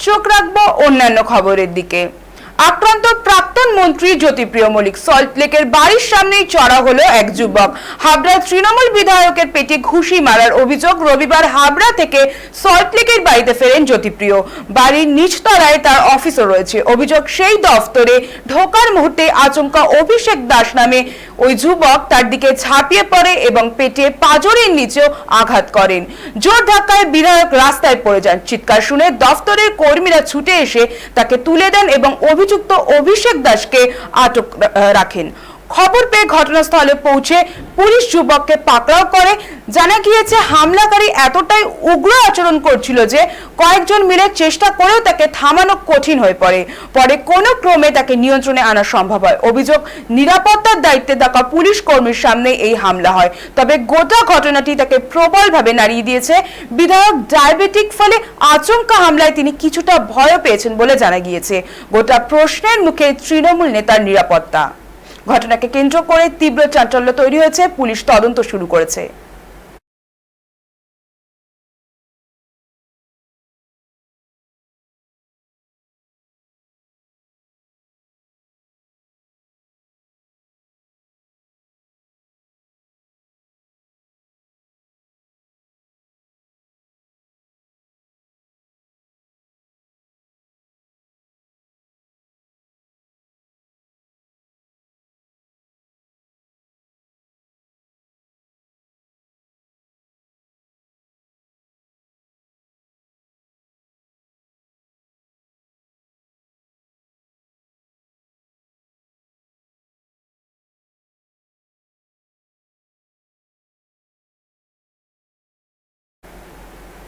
চোখ রাখব অন্যান্য খবরের দিকে। আক্রান্ত প্রাক্তন মন্ত্রী জ্যোতিপ্রিয় মল্লিক। সল্টলেকের বাড়ির সামনেই চড়া হলো এক যুবক। হাবড়া তৃণমূল বিধায়কের পেটে ঘুষি মারার অভিযোগ রবিবার হাবড়া থেকে সল্টলেকের বাড়িতে ফেরেন জ্যোতিপ্রিয়। বাড়ির নিচতলায় তার অফিসও রয়েছে। অভিযোগ সেই দফতরে ঢোকার মুহূর্তে আচমকা অভিষেক দাস নামে ওই যুবক তার দিকে ঝাঁপিয়ে পড়ে এবং পেটে পাজরের নিচেও আঘাত করেন। জোর ধাক্কায় বিধায়ক রাস্তায় পড়ে যান। চিৎকার শুনে দফতরের কর্মীরা ছুটে এসে তাকে তুলে দেন এবং অভিযুক্ত অভিষেক দাসকে আটক রাখেন। খবর পেয়ে ঘটনাস্থলে পৌঁছে পুলিশ যুবককে পাকড়াও করে। জানা গিয়েছে, হামলাকারী এতটাই উগ্র আচরণ করছিল যে কয়েকজন মিলে চেষ্টা করেও তাকে থামানো কঠিন হয়ে পড়ে। পরে কোনো ক্রমে তাকে নিয়ন্ত্রণে আনা সম্ভব হয়। অভিযোগ, নিরাপত্তার দায়িত্বে থাকা পুলিশ কর্মীর সামনে এই হামলা হয়। তবে গোটা ঘটনাটি তাকে প্রবলভাবে নাড়িয়ে দিয়েছে। বিধায়ক ডায়াবেটিক ফলে আচমকা হামলায় তিনি কিছুটা ভয় পেয়েছেন বলে জানা গিয়েছে। গোটা প্রশ্নের মুখে তৃণমূল নেতার নিরাপত্তা। ঘটনাকে কেন্দ্র করে তীব্র চাঞ্চল্য তৈরি হয়েছে পুলিশ তদন্ত শুরু করেছে।